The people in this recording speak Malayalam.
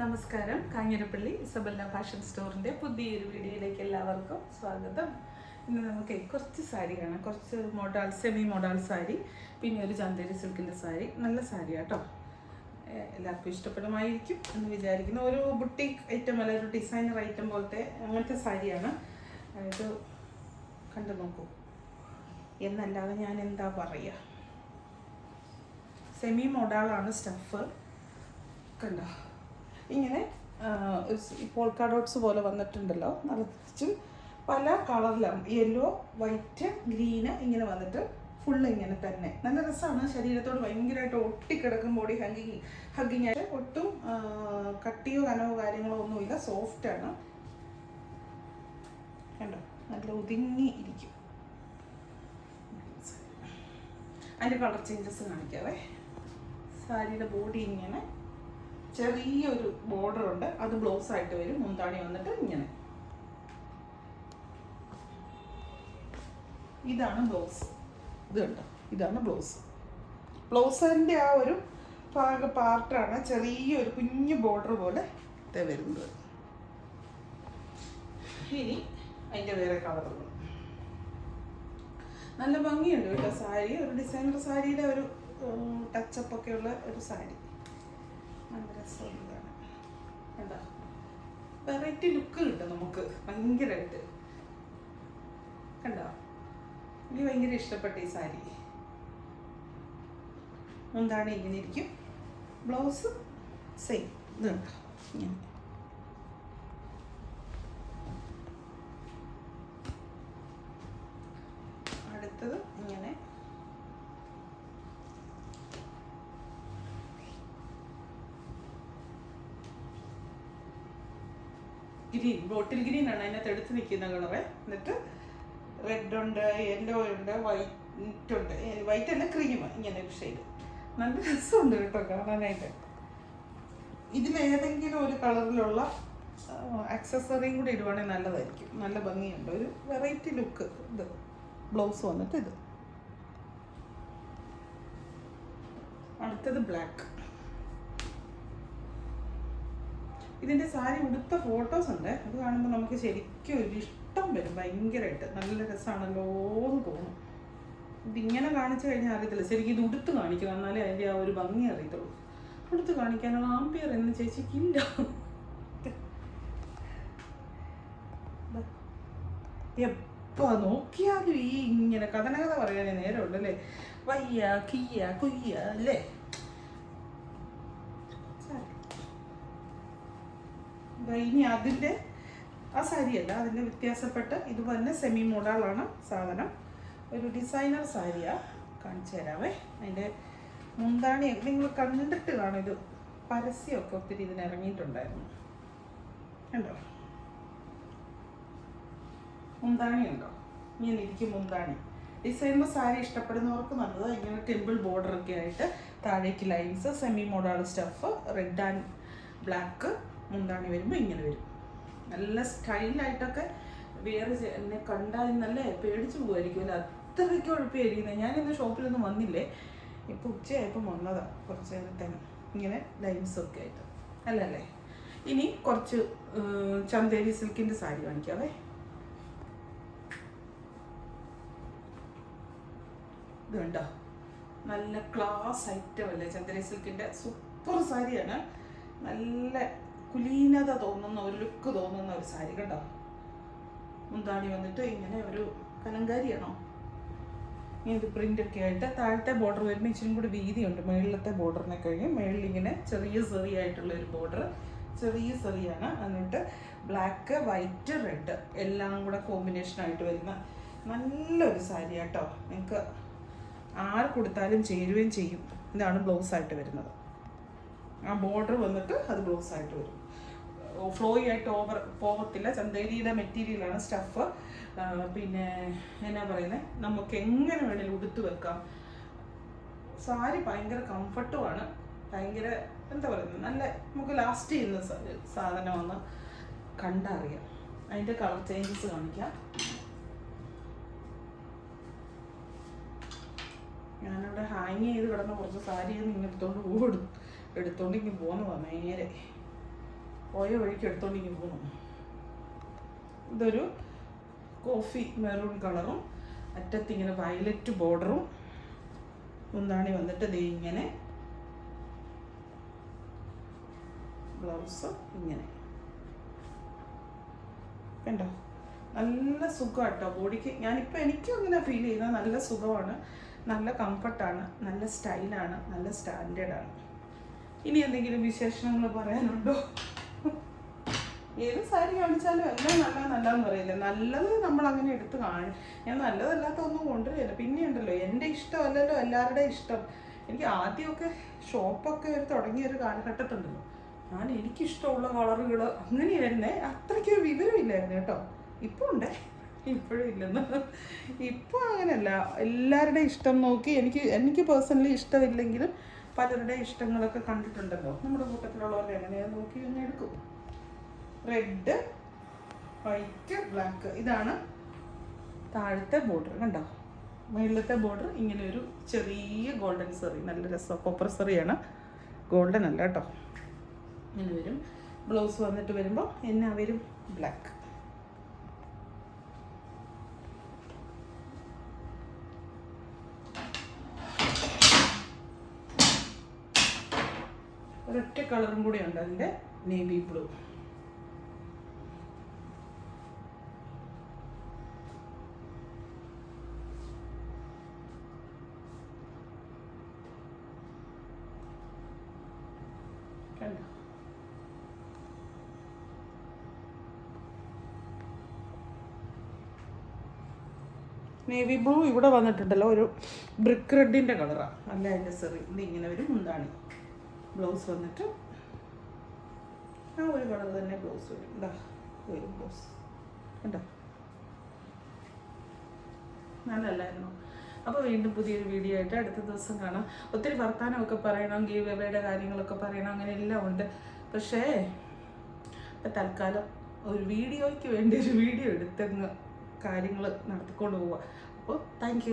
നമസ്കാരം. കാഞ്ഞിരപ്പള്ളി ഇസബല്ല ഫാഷൻ സ്റ്റോറിന്റെ പുതിയൊരു വീഡിയോയിലേക്ക് എല്ലാവർക്കും സ്വാഗതം. ഇന്ന് നമുക്ക് കുറച്ച് സാരി കാണാം. കുറച്ച് മോഡൽ സെമി മോഡൽ സാരി പിന്നെ ഒരു ചന്തേരി സിൽക്കിന്റെ സാരി. നല്ല സാരി കേട്ടോ എല്ലാവർക്കും ഇഷ്ടപ്പെടുമായിരിക്കും എന്ന് വിചാരിക്കുന്നു. ഒരു ബുട്ടീക്ക് ഐറ്റം അല്ല ഒരു ഡിസൈനർ ഐറ്റം പോലത്തെ അങ്ങനത്തെ സാരിയാണ്. ഇത് കണ്ടു നോക്കൂ. എന്നല്ലാതെ ഞാൻ എന്താ പറയുക സെമി മോഡാളാണ് സ്റ്റഫ് കണ്ടോ? ഇങ്ങനെ പോൾക്കാ ഡോട്ട്സ് പോലെ വന്നിട്ടുണ്ടല്ലോ. നിറച്ചും പല കളറിലാണ് യെല്ലോ വൈറ്റ് ഗ്രീന് ഇങ്ങനെ വന്നിട്ട് ഫുള്ള് ഇങ്ങനെ തന്നെ. നല്ല രസമാണ് ശരീരത്തോട് ഭയങ്കരമായിട്ട് ഒട്ടിക്കിടക്കും ബോഡി ഹഗ്ഗിങ് ഹഗ്ഗിങ് ആയിട്ട്. ഒട്ടും കട്ടിയോ കനവോ കാര്യങ്ങളോ ഒന്നുമില്ല. സോഫ്റ്റാണ് കണ്ടോ? നല്ല ഒതുങ്ങി ഇരിക്കും. അതിന്റെ കളർ ചേഞ്ചസ് കാണിക്കാവേ. സാരിയുടെ ബോഡി ഇങ്ങനെ ചെറിയൊരു ബോർഡർ ഉണ്ട് അത് ബ്ലൗസ് ആയിട്ട് വരും. മുന്താണി വന്നിട്ട് ഇങ്ങനെ. ഇതാണ് ബ്ലൗസ്. ഇത് കണ്ടോ? ഇതാണ് ബ്ലൗസ്. ബ്ലൗസിന്റെ ആ ഒരു ഭാഗ പാർട്ടാണ് ചെറിയൊരു കുഞ്ഞു ബോർഡർ പോലെ വരുന്നത്. ഇനി അതിന്റെ വേറെ കളറുകൾ. നല്ല ഭംഗിയുണ്ട് കേട്ടോ സാരി. ഒരു ഡിസൈനർ സാരിയുടെ ഒരു ടച്ചപ്പ് ഒക്കെ ഉള്ള ഒരു സാരി. നല്ല എന്താ വെറൈറ്റി ലുക്ക് കിട്ടും നമുക്ക്. ഭയങ്കരമായിട്ട് കണ്ടോ? എനിക്ക് ഭയങ്കര ഇഷ്ടപ്പെട്ട ഈ സാരി. എന്താണ്? ഇങ്ങനെ ഇരിക്കും. ബ്ലൗസ് സെയിം ഇത് കണ്ടോ? ഇങ്ങനെ. അടുത്തത് ഇങ്ങനെ. ഗ്രീൻ ബോട്ടിൽ ഗ്രീൻ ആണ് അതിനകത്ത് എടുത്ത് നിൽക്കുന്ന കളറ്. എന്നിട്ട് റെഡ് ഉണ്ട് യെല്ലോ ഉണ്ട് വൈറ്റ് ഉണ്ട്. വൈറ്റ് അല്ല ക്രീം ഇങ്ങനെ ഒരു ഷെയ്ഡ് നല്ല രസമുണ്ട് കേട്ടോ കാണാനായിട്ട്. ഇതിലേതെങ്കിലും ഒരു കളറിലുള്ള ആക്സസറിയും കൂടി ഇടുവാണെങ്കിൽ നല്ലതായിരിക്കും. നല്ല ഭംഗിയുണ്ട്. ഒരു വെറൈറ്റി ലുക്ക് ഇത് ബ്ലൗസ് വന്നിട്ട് ഇത്. അടുത്തത് ബ്ലാക്ക് ഇതിന്റെ സാരി ഉടുത്ത ഫോട്ടോസ് ഉണ്ട്. അത് കാണുമ്പോൾ നമുക്ക് ശരിക്കും ഒരു ഇഷ്ടം വരും. ഭയങ്കരമായിട്ട് നല്ല രസമാണല്ലോ എന്ന് തോന്നും. ഇതിങ്ങനെ കാണിച്ചു കഴിഞ്ഞാൽ അറിയത്തില്ല. ശരിക്കും ഇത് ഉടുത്ത് കാണിക്കണം എന്നാലേ അതിന്റെ ആ ഒരു ഭംഗി അറിയത്തുള്ളൂ. ഉടുത്ത് കാണിക്കാനുള്ള ആംപിയർ എന്ന് ചേച്ചിക്കില്ല എപ്പോ നോക്കിയാലും ഈ ഇങ്ങനെ കഥനകഥ പറയാനേ അല്ലേ വയ്യ കിയ്യ കുയ്യ അല്ലേ? ഇനി അതിന്റെ ആ സാരിയല്ല അതിന്റെ വ്യത്യാസപ്പെട്ട് ഇത് തന്നെ സെമി മോഡാളാണ് സാധനം. ഒരു ഡിസൈനർ സാരിയാണ് കാണിച്ചു തരാവേ. അതിന്റെ മുന്താണി നിങ്ങൾ കണ്ടിട്ട് കാണും ഇത്? പരസ്യമൊക്കെ ഒത്തിരി ഇതിന് ഇറങ്ങിയിട്ടുണ്ടായിരുന്നു. കണ്ടോ? മുന്താണി ഉണ്ടോ? ഇങ്ങനെ ഇരിക്കും മുന്താണി. ഡിസൈനർ സാരി ഇഷ്ടപ്പെടുന്നവർക്ക് നല്ലത്. ഇങ്ങനെ ടെമ്പിൾ ബോർഡർ ഒക്കെ ആയിട്ട് താഴേക്ക് lines semi model stuff red and black മുന്താണി വരുമ്പോൾ ഇങ്ങനെ വരും. നല്ല സ്റ്റൈലായിട്ടൊക്കെ വേറെ എന്നെ കണ്ടാൽ നല്ല പേടിച്ചു പോകുമായിരിക്കും അല്ലേ അത്രയ്ക്ക് കുഴപ്പമായിരിക്കുന്നത് ഞാൻ ഇന്ന് ഷോപ്പിലൊന്നും വന്നില്ലേ? ഇപ്പോൾ ഉച്ചയായപ്പോൾ വന്നതാണ് കുറച്ച് നേരത്തേന്. ഇങ്ങനെ ലൈൻസൊക്കെ ആയിട്ട്. അല്ലല്ലേ? ഇനി കുറച്ച് ചന്ദേരി സിൽക്കിന്റെ സാരി വാങ്ങിക്കാവേ. ഇത് കണ്ടോ? നല്ല ക്ലാസ് ഐറ്റം അല്ലേ? ചന്ദ്രേ സിൽക്കിന്റെ സൂപ്പർ സാരിയാണ്. നല്ല കുലീനത തോന്നുന്ന ഒരു ലുക്ക് തോന്നുന്ന ഒരു സാരി കണ്ടോ? മുന്താണി വന്നിട്ട് ഇങ്ങനെ ഒരു കലങ്കാരിയാണോ? ഇത് ഒക്കെ ആയിട്ട് താഴത്തെ ബോർഡർ വരുമ്പോൾ ഇച്ചിരി കൂടി വീതിയുണ്ട്. മുകളിലത്തെ ബോർഡറിനെ കഴിഞ്ഞ് മേളിൽ ഇങ്ങനെ ചെറിയ ആയിട്ടുള്ള ഒരു ബോർഡർ ചെറിയ ചെറിയാണ്. എന്നിട്ട് ബ്ലാക്ക് വൈറ്റ് റെഡ് എല്ലാം കൂടെ കോമ്പിനേഷൻ ആയിട്ട് വരുന്ന നല്ലൊരു സാരി കേട്ടോ നിങ്ങൾക്ക് ആര് കൊടുത്താലും ചേരുകയും ചെയ്യും. ഇതാണ് ബ്ലൗസ് ആയിട്ട് വരുന്നത്. ആ ബോർഡർ വന്നിട്ട് അത് ക്ലോസ് ആയിട്ട് വരും. ഫ്ലോയി ആയിട്ട് ഓവർ പോകത്തില്ല ചന്തേരിയുടെ മെറ്റീരിയലാണ് സ്റ്റഫ് പിന്നെ എന്നാ പറയുന്നത് നമുക്ക് എങ്ങനെ വേണേലും ഉടുത്ത് വെക്കാം. സാരി ഭയങ്കര കംഫർട്ടുമാണ് ഭയങ്കര എന്താ പറയുന്നത് നല്ല നമുക്ക് ലാസ്റ്റ് ചെയ്യുന്ന സാധനമാണ്. കണ്ടറിയാം. അതിന്റെ കളർ ചേഞ്ചസ് കാണിക്കാം. ഞാനിവിടെ ഹാങ് ചെയ്ത് കിടന്ന കുറച്ച് സാരി ഇങ്ങനെ എടുത്തോണ്ട് ഓടും എടുത്തോണ്ട് പോന്നു നേരെ. പോയ വഴിക്ക് എടുത്തോണ്ടിങ്ങി പോന്നു ഇതൊരു കോഫി മെറൂൺ കളറും അറ്റത്ത് ഇങ്ങനെ വയലറ്റ് ബോർഡറും മുന്താണി വന്നിട്ട് ദേ ഇങ്ങനെ ബ്ലൗസ് ഇങ്ങനെ. കണ്ടോ? നല്ല സുഖമാട്ടോ ബോഡിക്ക്. ഞാനിപ്പോൾ എനിക്കും അങ്ങനെ ഫീൽ ചെയ്യുന്നത് നല്ല സുഖമാണ്. നല്ല കംഫർട്ടാണ് നല്ല സ്റ്റൈലാണ് നല്ല സ്റ്റാൻഡേർഡാണ് ഇനി എന്തെങ്കിലും വിശേഷങ്ങൾ പറയാനുണ്ടോ? ഏത് സാരി കാണിച്ചാലും എല്ലാം നല്ല നല്ലതെന്ന് പറയില്ല. നല്ലത് നമ്മൾ അങ്ങനെ എടുത്ത് കാണും. ഞാൻ നല്ലതല്ലാത്ത ഒന്നും കൊണ്ടുവരില്ല. പിന്നെ ഉണ്ടല്ലോ എന്റെ ഇഷ്ടമല്ലല്ലോ എല്ലാവരുടെയും ഇഷ്ടം. എനിക്ക് ആദ്യമൊക്കെ ഷോപ്പൊക്കെ ഒരു തുടങ്ങിയ ഒരു കാലഘട്ടത്തുണ്ടല്ലോ. ഞാൻ എനിക്കിഷ്ടമുള്ള കളറുകൾ അങ്ങനെയായിരുന്നേ. അത്രയ്ക്ക് വിവരമില്ലായിരുന്നു കേട്ടോ. ഇപ്പോൾ ഉണ്ടേ. ഇപ്പോഴും ഇല്ലെന്ന്. ഇപ്പോൾ അങ്ങനെയല്ല. എല്ലാവരുടെയും ഇഷ്ടം നോക്കി എനിക്ക് എനിക്ക് പേഴ്സണലി ഇഷ്ടമില്ലെങ്കിലും പലരുടെ ഇഷ്ടങ്ങളൊക്കെ കണ്ടിട്ടുണ്ടല്ലോ. നമ്മുടെ കൂട്ടത്തിലുള്ളവർ എങ്ങനെയാണ് നോക്കി ഇങ്ങനെ എടുക്കും. റെഡ് വൈറ്റ് ബ്ലാക്ക് ഇതാണ് താഴത്തെ ബോർഡർ കണ്ടോ? മുകളിലത്തെ ബോർഡർ ഇങ്ങനെ ഒരു ചെറിയ ഗോൾഡൻ സെറി നല്ല രസം കോപ്പർ സെറിയാണ് ഗോൾഡൻ അല്ല കേട്ടോ. ഇങ്ങനെ വരും. ബ്ലൗസ് വന്നിട്ട് വരുമ്പോൾ എന്നാ വരും ബ്ലാക്ക് കളറും കൂടി ഉണ്ട് അതിന്റെ നേവി ബ്ലൂ. നേവി ബ്ലൂ ഇവിടെ വന്നിട്ടുണ്ടല്ലോ ഒരു ബ്രിക്ക് റെഡിന്റെ കളറാണ് അല്ല അതിന്റെ സെറി? ഇത് ഇങ്ങനെ ഒരു മുന്താണി. ബ്ലൗസ് വന്നിട്ട് ആ ഒരു കളർ തന്നെ ബ്ലൗസ് വരും. ഇതാ വരും ബ്ലൗസ്. കണ്ടോ? നല്ലല്ലായിരുന്നു. അപ്പോൾ വീണ്ടും പുതിയൊരു വീഡിയോ ആയിട്ട് അടുത്ത ദിവസം കാണാം. ഒത്തിരി വർത്തമാനമൊക്കെ പറയണം ഗീവ് അവയുടെ കാര്യങ്ങളൊക്കെ പറയണം അങ്ങനെ എല്ലാം ഉണ്ട്. പക്ഷേ ഇപ്പം തൽക്കാലം ഒരു വീഡിയോയ്ക്ക് വേണ്ടി ഒരു വീഡിയോ എടുത്തങ്ങ് കാര്യങ്ങൾ നടത്തിക്കൊണ്ട് പോവുക അപ്പോൾ താങ്ക്